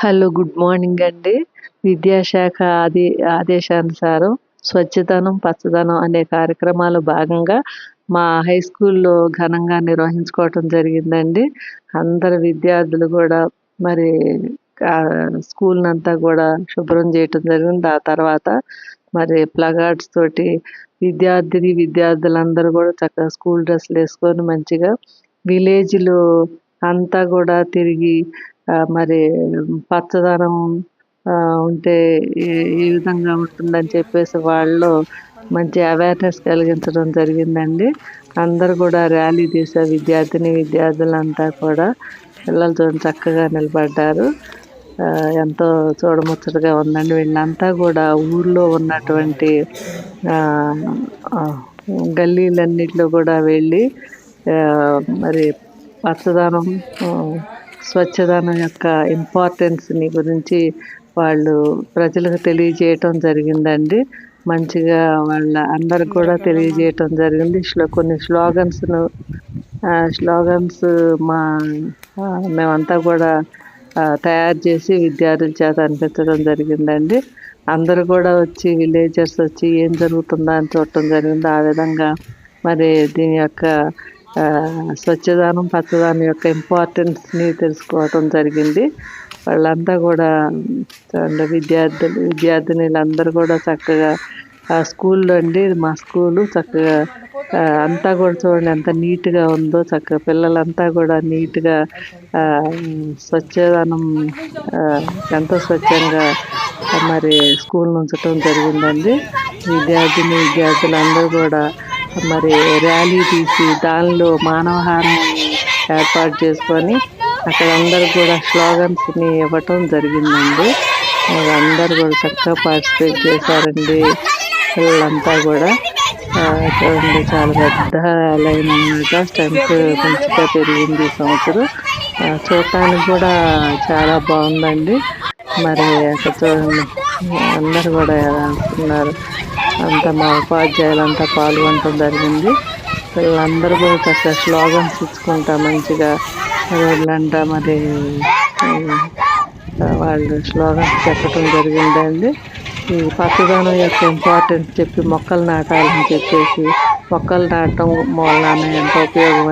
Hello good morning అండి. విద్యాశాఖ ఆది ఆదేశానుసారం స్వచ్ఛతనం పచ్చదనం అనే కార్యక్రమాలు భాగంగా మా హై స్కూల్లో ఘనంగా నిర్వహించుకోవటం జరిగిందండి. అందరు విద్యార్థులు కూడా మరి స్కూల్ అంతా కూడా శుభ్రం చేయటం జరిగింది. ఆ తర్వాత మరి ప్లగార్డ్స్ తోటి విద్యార్థిని విద్యార్థులందరూ కూడా చక్కగా స్కూల్ డ్రెస్సులు వేసుకొని మంచిగా విలేజ్లో అంతా కూడా తిరిగి మరి పచ్చదనం ఉంటే ఈ విధంగా ఉంటుందని చెప్పేసి వాళ్ళు మంచి అవేర్నెస్ కలిగించడం జరిగిందండి. అందరు కూడా ర్యాలీ తీసే విద్యార్థిని విద్యార్థులంతా కూడా పిల్లలతో చక్కగా నిలబడ్డారు. ఎంతో చూడముచ్చటగా ఉందండి. వీళ్ళంతా కూడా ఊర్లో ఉన్నటువంటి గల్లీలన్నిట్లో కూడా వెళ్ళి మరి పచ్చదనం స్వచ్ఛదనం యొక్క ఇంపార్టెన్స్ని గురించి వాళ్ళు ప్రజలకు తెలియజేయటం జరిగిందండి. మంచిగా వాళ్ళ అందరికి కూడా తెలియజేయటం జరిగింది. కొన్ని స్లోగన్స్ను స్లోగన్స్ మా మేమంతా కూడా తయారు చేసి విద్యార్థుల చేత అనిపించడం జరిగిందండి. అందరూ కూడా వచ్చి విలేజర్స్ వచ్చి ఏం జరుగుతుందా అని చూడటం జరిగింది. ఆ విధంగా మరి దీని యొక్క స్వచ్ఛదానం పచ్చదానం యొక్క ఇంపార్టెన్స్ని తెలుసుకోవటం జరిగింది. వాళ్ళంతా కూడా విద్యార్థులు విద్యార్థినిలందరూ కూడా చక్కగా ఆ స్కూల్లో అండి మా స్కూలు చక్కగా అంతా కూడా చూడండి ఎంత నీట్గా ఉందో చక్కగా పిల్లలంతా కూడా నీట్గా స్వచ్ఛదనం ఎంతో స్వచ్ఛంగా మరి స్కూల్ ఉంచడం జరిగిందండి. విద్యార్థిని విద్యార్థులు అందరూ కూడా మరి ర్యాలీ తీసి దానిలో మానవహారం ఏర్పాటు చేసుకొని అక్కడ అందరు కూడా స్లోగన్స్ని ఇవ్వటం జరిగిందండి. అందరు కూడా చక్కగా పార్టిసిపేట్ చేశారండి. పిల్లలంతా కూడా. చూడండి చాలా పెద్ద లైన్ అన్నమాట. స్ట్రెంత్ మంచిగా పెరిగింది ఈ సంవత్సరం. చూడటానికి కూడా చాలా బాగుందండి. మరి అక్కడ చూడండి అందరు కూడా ఎలా అనుకున్నారు అంతా మా ఉపాధ్యాయులు అంతా పాల్గొనడం జరిగింది. పిల్లలందరూ కూడా కాస్త స్లోగన్స్ ఇచ్చుకుంటా మంచిగా రోడ్లంట మరి వాళ్ళు స్లోగన్స్ చెప్పడం జరిగిందండి. ఈ పచ్చదనం యొక్క ఇంపార్టెన్స్ చెప్పి మొక్కలు నాటాలని చెప్పేసి మొక్కలు నాటడం మూలన ఎంతో ఉపయోగం